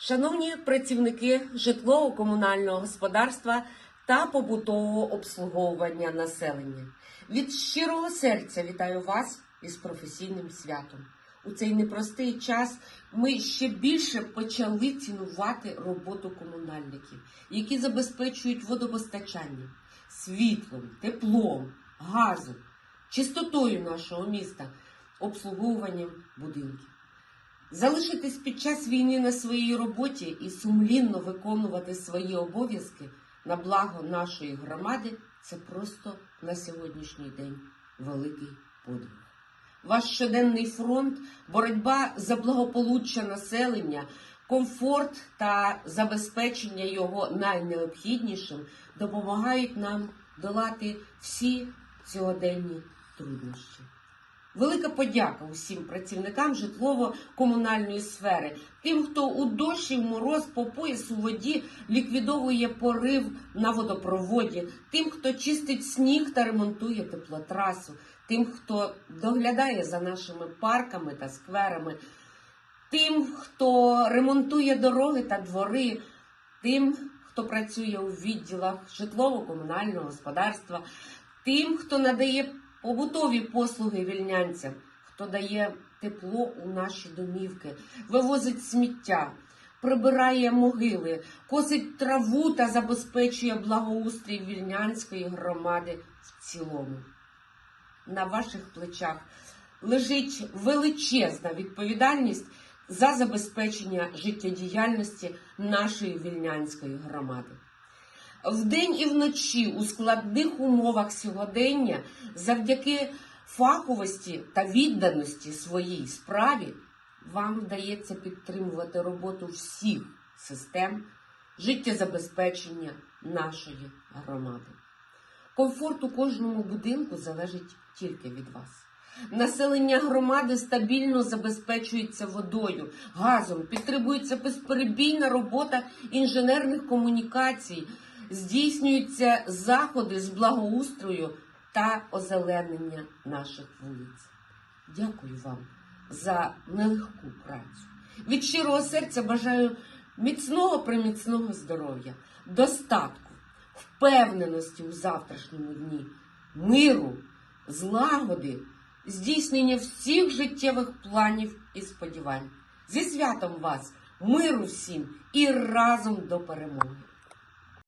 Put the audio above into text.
Шановні працівники житлово-комунального господарства та побутового обслуговування населення, від щирого серця вітаю вас із професійним святом. У цей непростий час ми ще більше почали цінувати роботу комунальників, які забезпечують водопостачання світлом, теплом, газом, чистотою нашого міста, обслуговуванням будинків. Залишитись під час війни на своїй роботі і сумлінно виконувати свої обов'язки на благо нашої громади це просто на сьогоднішній день великий подвиг. Ваш щоденний фронт, боротьба за благополуччя населення, комфорт та забезпечення його найнеобхіднішим допомагають нам долати всі сьогоденні труднощі. Велика подяка усім працівникам житлово-комунальної сфери, тим, хто у дощі в мороз по пояс у воді ліквідовує порив на водопроводі, тим, хто чистить сніг та ремонтує теплотрасу, тим, хто доглядає за нашими парками та скверами, тим, хто ремонтує дороги та двори, тим, хто працює у відділах житлово-комунального господарства, тим, хто надає побутові послуги вільнянцям, хто дає тепло у наші домівки, вивозить сміття, прибирає могили, косить траву та забезпечує благоустрій вільнянської громади в цілому. На ваших плечах лежить величезна відповідальність за забезпечення життєдіяльності нашої вільнянської громади. Вдень і вночі у складних умовах сьогодення, завдяки фаховості та відданості своїй справі, вам вдається підтримувати роботу всіх систем життєзабезпечення нашої громади. Комфорт у кожному будинку залежить тільки від вас. Населення громади стабільно забезпечується водою, газом, підтримується безперебійна робота інженерних комунікацій, здійснюються заходи з благоустрою та озеленення наших вулиць. Дякую вам за нелегку працю. Від щирого серця бажаю міцного приміцного здоров'я, достатку, впевненості у завтрашньому дні, миру, злагоди, здійснення всіх життєвих планів і сподівань. Зі святом вас, миру всім і разом до перемоги!